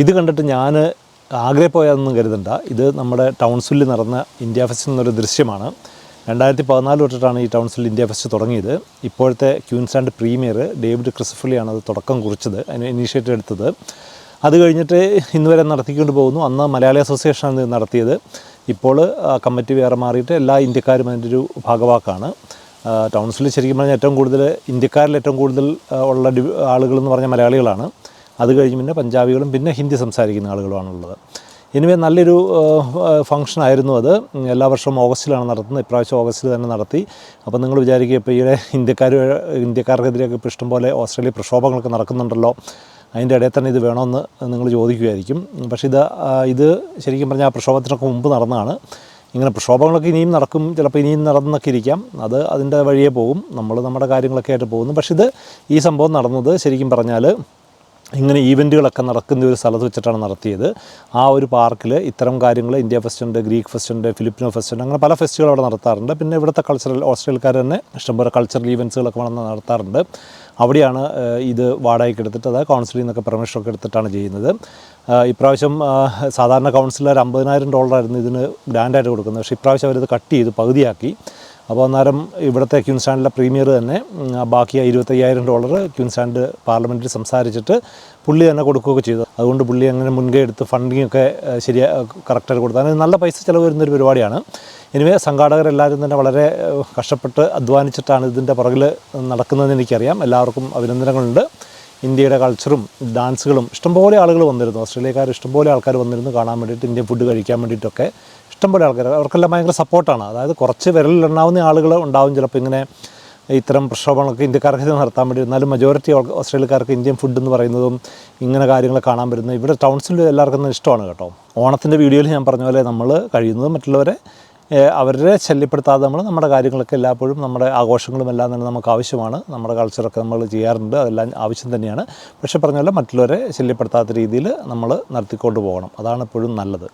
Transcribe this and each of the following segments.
ഇത് കണ്ടിട്ട് ഞാൻ ആഗ്രഹപ്പോയതൊന്നും കരുതണ്ട. ഇത് നമ്മുടെ ടൗൺസിലിൽ നടന്ന ഇന്ത്യ ഫെസ്റ്റ് എന്നൊരു ദൃശ്യമാണ്. രണ്ടായിരത്തി പതിനാല് തൊട്ടിട്ടാണ് ഈ ടൗൺസിൽ ഇന്ത്യ ഫെസ്റ്റ് തുടങ്ങിയത്. ഇപ്പോഴത്തെ ക്യൂൻസാൻഡ് പ്രീമിയർ ഡേവിഡ് ക്രിസഫലിയാണ് അത് തുടക്കം കുറിച്ചത് അതിന് ഇനീഷ്യേറ്റീവ് എടുത്തത്. അത് കഴിഞ്ഞിട്ട് ഇന്ന് വരെ നടത്തിക്കൊണ്ട് പോകുന്നു. അന്ന് മലയാളി അസോസിയേഷനാണ് ഇത് നടത്തിയത്. ഇപ്പോൾ കമ്മിറ്റി വേറെ മാറിയിട്ട് എല്ലാ ഇന്ത്യക്കാരും അതിന്റെ ഒരു ഭാഗവാക്കാണ്. ടൗൺസിൽ ശരിക്കും പറഞ്ഞാൽ ഏറ്റവും കൂടുതൽ ഇന്ത്യക്കാരിൽ ഏറ്റവും കൂടുതൽ ഉള്ള ആളുകൾ എന്ന് പറഞ്ഞാൽ മലയാളികളാണ്. അത് കഴിഞ്ഞ് പിന്നെ പഞ്ചാബികളും പിന്നെ ഹിന്ദി സംസാരിക്കുന്ന ആളുകളുമാണുള്ളത് ഇനിവേ നല്ലൊരു ഫംഗ്ഷൻ ആയിരുന്നു അത്. എല്ലാ വർഷവും ഓഗസ്റ്റിലാണ് നടത്തുന്നത്. ഇപ്രാവശ്യം ഓഗസ്റ്റിൽ തന്നെ നടത്തി. അപ്പോൾ നിങ്ങൾ വിചാരിക്കുക ഇപ്പോൾ ഈയിടെ ഇന്ത്യക്കാർ ഇന്ത്യക്കാർക്കെതിരെയൊക്കെ ഇപ്പോൾ ഇഷ്ടംപോലെ ഓസ്ട്രേലിയ പ്രക്ഷോഭങ്ങളൊക്കെ നടക്കുന്നുണ്ടല്ലോ. അതിന്റെ ഇടയിൽ തന്നെ ഇത് വേണമെന്ന് നിങ്ങൾ ചോദിക്കുമായിരിക്കും പക്ഷേ ഇത് ഇത് ശരിക്കും പറഞ്ഞാൽ ആ പ്രക്ഷോഭത്തിനൊക്കെ മുമ്പ് നടന്നതാണ്. ഇങ്ങനെ പ്രക്ഷോഭങ്ങളൊക്കെ ഇനിയും നടക്കും. ചിലപ്പോൾ ഇനിയും നടന്നൊക്കെ ഇരിക്കാം. അത് അതിന്റെ വഴിയേ പോകും. നമ്മൾ നമ്മുടെ കാര്യങ്ങളൊക്കെ ആയിട്ട് പോകുന്നു. പക്ഷേ ഇത് ഈ സംഭവം നടന്നത് ശരിക്കും പറഞ്ഞാൽ ഇങ്ങനെ ഈവന്റുകളൊക്കെ നടക്കുന്ന ഒരു സ്ഥലത്ത് വെച്ചിട്ടാണ് നടത്തിയത്. ആ ഒരു പാർക്കിൽ ഇത്തരം കാര്യങ്ങൾ ഇന്ത്യ ഫെസ്റ്റുണ്ട് ഗ്രീക്ക് ഫെസ്റ്റുണ്ട് ഫിലിപ്പിനോ ഫെസ്റ്റുണ്ട് അങ്ങനെ പല ഫെസ്റ്റുകൾ അവിടെ നടത്താറുണ്ട്. പിന്നെ ഇവിടുത്തെ കൾച്ചറൽ ഓസ്ട്രേലിയക്കാർ തന്നെ ഇഷ്ടംപോലെ കൾച്ചറൽ ഈവന്റ്സുകളൊക്കെ വന്ന് നടത്താറുണ്ട്. അവിടെയാണ് ഇത് വാടകയ്ക്ക് എടുത്തിട്ട് അത് കൗൺസിലിൽ നിന്നൊക്കെ പെർമിഷനൊക്കെ എടുത്തിട്ടാണ് ചെയ്യുന്നത്. ഇപ്രാവശ്യം സാധാരണ കൗൺസിലർ അമ്പതിനായിരം ഡോളറായിരുന്നു ഇതിന് ഗ്രാൻഡായിട്ട് കൊടുക്കുന്നത്. പക്ഷേ ഇപ്രാവശ്യം അവരിത് കട്ട് ചെയ്ത് പകുതിയാക്കി. അപ്പോൾ അന്നേരം ഇവിടുത്തെ ക്യൂൻസ്റ്റാൻഡിലെ പ്രീമിയർ തന്നെ ബാക്കി ഇരുപത്തയ്യായിരം ഡോളർ ക്യൂൻസ്റ്റാൻഡ് പാർലമെന്റിൽ സംസാരിച്ചിട്ട് പുള്ളി തന്നെ കൊടുക്കുകയൊക്കെ ചെയ്തു. അതുകൊണ്ട് പുള്ളി അങ്ങനെ മുൻകൈ എടുത്ത് ഫണ്ടിങ് ഒക്കെ ശരിയാ കറക്റ്റായിട്ട് കൊടുത്തു. അങ്ങനെ നല്ല പൈസ ചിലവ് വരുന്നൊരു പരിപാടിയാണ്. എനിവേ സംഘാടകരെല്ലാവരും തന്നെ വളരെ കഷ്ടപ്പെട്ട് അധ്വാനിച്ചിട്ടാണ് ഇതിന്റെ പുറകിൽ നടക്കുന്നതെന്ന് എനിക്കറിയാം. എല്ലാവർക്കും അഭിനന്ദനങ്ങളുണ്ട്. ഇന്ത്യയുടെ കൾച്ചറും ഡാൻസുകളും ഇഷ്ടംപോലെ ആളുകൾ വന്നിരുന്നു. ഓസ്ട്രേലിയക്കാർ ഇഷ്ടംപോലെ ആൾക്കാർ വന്നിരുന്നു കാണാൻ വേണ്ടിയിട്ട് ഇന്ത്യൻ ഫുഡ് കഴിക്കാൻ വേണ്ടിയിട്ടൊക്കെ. ഇഷ്ടംപോലെ ആൾക്കാർ അവർക്കെല്ലാം ഭയങ്കര സപ്പോർട്ടാണ് അതായത് കുറച്ച് വിരലിലുണ്ടാവുന്ന ആളുകൾ ഉണ്ടാവും ചിലപ്പോൾ ഇങ്ങനെ ഇത്തരം പ്രക്ഷോഭങ്ങളൊക്കെ ഇന്ത്യക്കാർക്ക് നടത്താൻ വേണ്ടി. എന്നാലും മെജോറിറ്റി ഓസ്ട്രേലിയക്കാർക്ക് ഇന്ത്യൻ ഫുഡ് എന്ന് പറയുന്നതും ഇങ്ങനെ കാര്യങ്ങൾ കാണാൻ വരുന്നത് ഇവിടെ ടൗൺസിൽ എല്ലാവർക്കും ഇഷ്ടമാണ് കേട്ടോ. ഓണത്തിന്റെ വീഡിയോയിൽ ഞാൻ പറഞ്ഞ പോലെ നമ്മൾ കഴിയുന്നത് മറ്റുള്ളവരെ അവരെ ശല്യപ്പെടുത്താതെ നമ്മൾ നമ്മുടെ കാര്യങ്ങളൊക്കെ എല്ലാപ്പോഴും നമ്മുടെ ആഘോഷങ്ങളും എല്ലാം തന്നെ നമുക്ക് ആവശ്യമാണ്. നമ്മുടെ കൾച്ചറൊക്കെ നമ്മൾ ചെയ്യാറുണ്ട്. അതെല്ലാം ആവശ്യം തന്നെയാണ്. പക്ഷേ പറഞ്ഞ പോലെ മറ്റുള്ളവരെ ശല്യപ്പെടുത്താത്ത രീതിയിൽ നമ്മൾ നടത്തിക്കൊണ്ട് പോകണം. അതാണ് എപ്പോഴും നല്ലത്.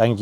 താങ്ക്